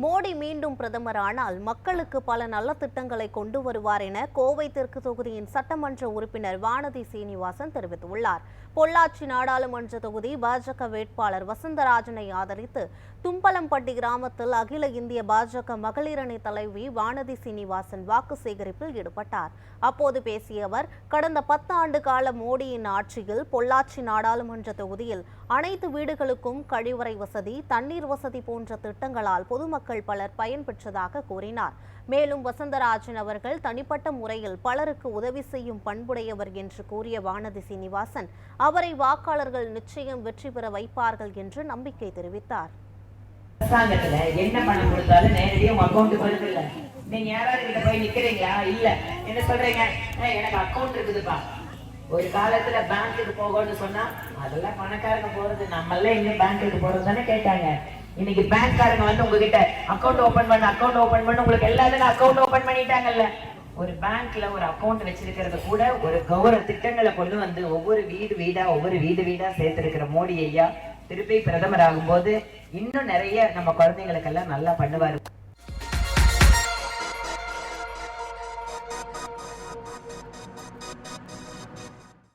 மோடி மீண்டும் பிரதமரானால் மக்களுக்கு பல நல்ல திட்டங்களை கொண்டு வருவார் என கோவை தெற்கு தொகுதியின் சட்டமன்ற உறுப்பினர் வானதி சீனிவாசன் தெரிவித்துள்ளார். பொள்ளாச்சி நாடாளுமன்ற தொகுதி பாஜக வேட்பாளர் வசந்தராஜனை ஆதரித்து தும்பலம்பட்டி கிராமத்தில் அகில இந்திய பாஜக மகளிரணி தலைவி வானதி சீனிவாசன் வாக்கு சேகரிப்பில் ஈடுபட்டார். அப்போது பேசிய அவர் கடந்த பத்து ஆண்டு கால மோடியின் ஆட்சியில் பொள்ளாச்சி நாடாளுமன்ற தொகுதியில் அனைத்து வீடுகளுக்கும் கழிவறை வசதி தண்ணீர் வசதி போன்ற திட்டங்களால் பொதுமக்கள் பொதுமக்கள் பலர் பயன்பெற்றதாக கூறினார். மேலும் வசந்தராஜன் அவர்கள் தனிப்பட்ட முறையில் பலருக்கு உதவி செய்யும் பண்புடையவர் என்று கூறிய வானதி சீனிவாசன் அவரை வாக்காளர்கள் நிச்சயம் வெற்றி பெற வைப்பார்கள் என்று நம்பிக்கை தெரிவித்தார். அரசாங்கத்துல என்ன பணம் கொடுத்தாலும் நேரடியா உங்க அக்கௌண்ட்டுக்கு வருது இல்ல? நீங்க யாராவது கிட்ட போய் நிக்கிறீங்களா? இல்ல. என்ன சொல்றீங்க? எனக்கு அக்கௌண்ட் இருக்குதுப்பா. ஒரு காலத்துல பேங்க்குக்கு போகணும்னு சொன்னா அதெல்லாம் பணக்காரங்க போறது. நம்ம எல்லாம் இன்னும் பேங்க்குக்கு போறது தானே கேட்டாங்க. இன்னைக்கு பேங்க்காரங்க வந்து உங்ககிட்ட அக்கௌண்ட் ஓபன் பண்ண அக்கௌண்ட் ஓபன் பண்ண. உங்களுக்கு எல்லாத்துக்கும் அக்கௌண்ட் ஓபன் பண்ணிட்டாங்கல்ல. ஒரு பேங்க்ல ஒரு அக்கௌண்ட் வச்சிருக்கிறது கூட ஒரு கௌரவ திட்டங்களை கொண்டு வந்து ஒவ்வொரு வீடு வீடா ஒவ்வொரு வீடு வீடா சேர்த்திருக்கிற மோடி ஐயா திருப்பி பிரதமர் ஆகும்போது இன்னும் நிறைய நம்ம குழந்தைங்களுக்கெல்லாம் நல்லா பண்ணுவாரு.